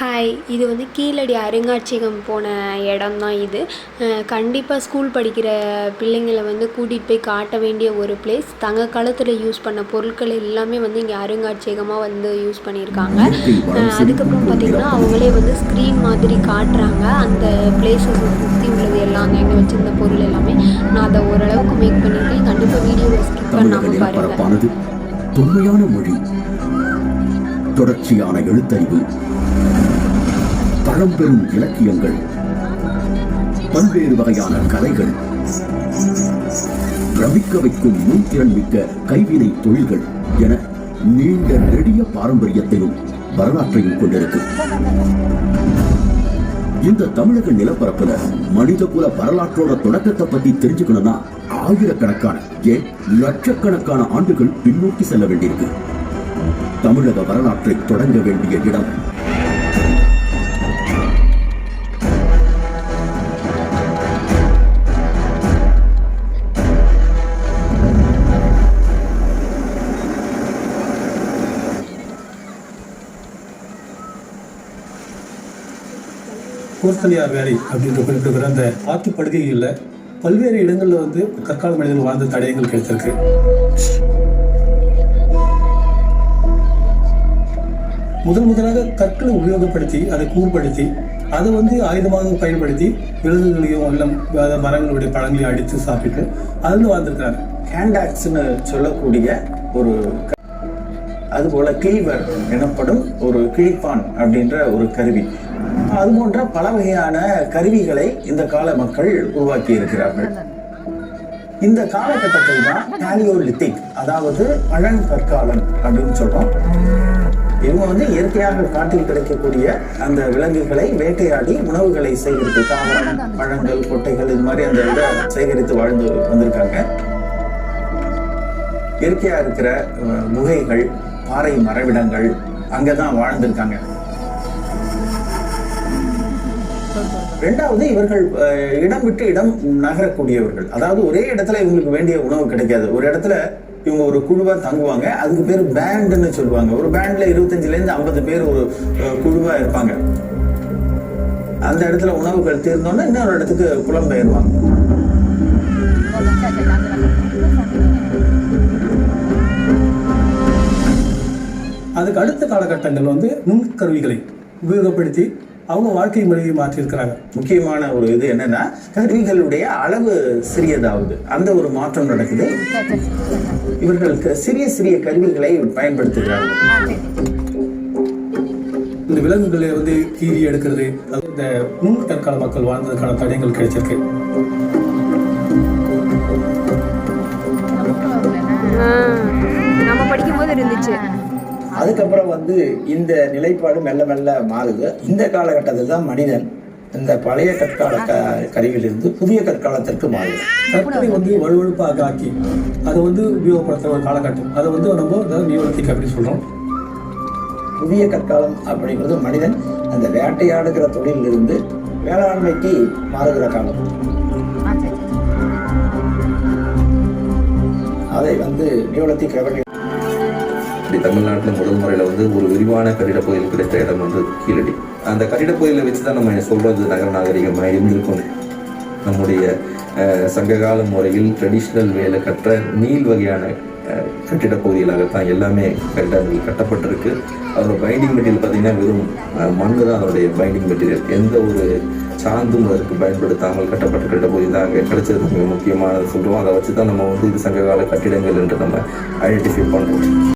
Hi இது வந்து கீழடி அருங்காட்சியகம் போன இடம் தான் இது கண்டிப்பாக ஸ்கூல் படிக்கிற பிள்ளைங்களை வந்து கூட்டிகிட்டு போய் காட்ட வேண்டிய ஒரு பிளேஸ் தங்க காலத்தில் யூஸ் பண்ண பொருட்கள் எல்லாமே வந்து இங்கே அருங்காட்சியகமாக வந்து யூஸ் பண்ணியிருக்காங்க. அதுக்கப்புறம் பார்த்திங்கன்னா அவங்களே வந்து ஸ்க்ரீன் மாதிரி காட்டுறாங்க. அந்த பிளேஸஸ் சுற்றி உள்ளது எல்லாம் அங்கே அங்கே வச்சுருந்த பொருள் எல்லாமே. நான் அதை ஓரளவுக்கு மேக் பண்ணியிருக்கேன் கண்டிப்பாக வீடியோவை ஸ்கிப் பண்ணாமல் பாருங்கள் தொன்மையான மொழி. தொடர்ச்சியான எழுத்தறிவு. பழம்பெரும் இலக்கியங்கள். பல்வேறு வகையான கலைகள். பிரமிக்க வைக்கும் நுண்திறன் மிக்க கைவினை தொழில்கள் என நீண்ட நெடிய பாரம்பரியத்தையும் வரலாற்றையும் கொண்டிருக்கு இந்த தமிழக நிலப்பரப்புல மனிதகுல வரலாற்றோட தொடக்கத்தை பத்தி தெரிஞ்சுக்கணும்னா ஆயிரக்கணக்கான ஏன் லட்சக்கணக்கான ஆண்டுகள் பின்னோக்கி செல்ல வேண்டியிருக்கு. தமிழக வரலாற்றை தொடங்க வேண்டிய இடம் கோர்த்தலியார் வேலை அப்படின்ற குறிப்பிடுகிற அந்த ஆற்று படுகைகளில் பல்வேறு இடங்களில் வந்து கற்கால மனிதர்கள் வாழ்ந்த தடயங்கள் கிடைத்திருக்கு. முதல் முதலாக கற்களை உபயோகப்படுத்தி அதை கூர்படுத்தி அதை வந்து ஆயுதமாக பயன்படுத்தி விலங்குகளையும் எல்லாம் மரங்களுடைய பழங்களையும் அடித்து சாப்பிட்டு அதில் வாழ்ந்திருக்கிறாங்க ஹேண்டாக்ஸ்னு சொல்லக்கூடிய ஒரு க- அதுபோல கிளீவர் எனப்படும் ஒரு கிழிப்பான் அப்படின்ற ஒரு கருவி. அது போன்ற பல வகையான கருவிகளை இந்த கால மக்கள் உருவாக்கி இருக்கிறார்கள். இந்த காலகட்டத்தில் தான் பேலியோலித்திக் அதாவது பழங்கற்காலம் அப்படின்னு சொல்றோம். இவங்க வந்து இயற்கையாக காட்டில் கிடைக்கக்கூடிய அந்த விலங்குகளை வேட்டையாடி உணவுகளை சேகரித்து தாவரம் பழங்கள் கொட்டைகள் இது மாதிரி அந்த இதை சேகரித்து வாழ்ந்து வந்திருக்காங்க. இயற்கையா இருக்கிற குகைகள் பாறை மறைவிடங்கள் அங்கதான் வாழ்ந்திருக்காங்க. ரெண்டாவது இவர்கள் இடம் விட்டு இடம் நகரக்கூடியவர்கள். அதாவது ஒரே இடத்துல இவங்களுக்கு வேண்டிய உணவு கிடைக்காது. ஒரு இடத்துல இவங்க ஒரு குழுவா தங்குவாங்க. அதுக்கு பேர் பேண்டுன்னு சொல்லுவாங்க. ஒரு பேண்ட்ல இருபத்தஞ்சுல இருந்து ஐம்பது பேர் ஒரு குழுவாக குழுவா இருப்பாங்க. அந்த இடத்துல உணவுகள் தீர்ந்தோன்னா இன்னொரு இடத்துக்கு புலம்பெயர்வாங்க. அதுக்கு அடுத்த காலகட்டங்கள் வந்து நுண்கருவிகளை உபயோகப்படுத்தி அவங்க வாழ்க்கை முறையை மாற்றியிருக்கிறாங்க. முக்கியமான ஒரு இது என்னன்னா கருவிகளுடைய அளவு சிறியதாகுது அந்த ஒரு மாற்றம் நடக்குது. இவர்கள் க- சிறிய சிறிய கருவிகளை பயன்படுத்துகிறார்கள். இந்த விலங்குகளை வந்து கீறி எடுக்கிறது அது இந்த நுண் கற்கால மக்கள் வாழ்ந்ததுக்கான தடயங்கள் கிடைச்சிருக்கு. நம்ம படிக்கும்போது இருந்துச்சு. அதுக்கப்புறம் வந்து இந்த நிலைப்பாடு மெல்ல மெல்ல மாறுது. இந்த காலகட்டத்தில் தான் மனிதன் இந்த பழைய கற்கால க கருவியிலிருந்து புதிய கற்காலத்திற்கு மாறுது. கற்களை வந்து வலுவழுப்பாக ஆக்கி அதை வந்து உபயோகப்படுத்துற ஒரு காலகட்டம். அதை வந்து நம்ம நியோலித்திக் அப்படின்னு சொல்றோம். புதிய கற்காலம் அப்படிங்கிறது மனிதன் அந்த வேட்டையாடுகிற தொழிலிருந்து வேளாண்மைக்கு மாறுகிற காலம். அதை வந்து நியோலத்திக் ரெவல்யூ இப்படி தமிழ்நாட்டில் முதல் முறையில் வந்து ஒரு விரிவான கட்டிட பகுதியில் கிடைத்த இடம் வந்து கீழடி. அந்த கட்டிட பகுதியில் வச்சு தான் நம்ம சொல்கிறது நகர நாகரிகமாக இருந்திருக்கும் நம்முடைய சங்ககால முறையில் ட்ரெடிஷ்னல் வேலை கற்ற நீள் வகையான கட்டிட பகுதிகளாகத்தான் எல்லாமே கட்டிடங்கள் கட்டப்பட்டிருக்கு. அதோட பைண்டிங் மெட்டீரியல் பார்த்தீங்கன்னா வெறும் மண்ணு தான் அதனுடைய பைண்டிங் மெட்டீரியல் எந்த ஒரு சாந்தும் அதற்கு பயன்படுத்தாமல் கட்டப்பட்ட கட்டிட பகுதி தான் அங்கே கிடைச்சது. மிக முக்கியமானது சொல்கிறோம் அதை வச்சு தான் நம்ம வந்து இது சங்ககால கட்டிடங்கள் என்று நம்ம ஐடென்டிஃபை பண்ணுறோம்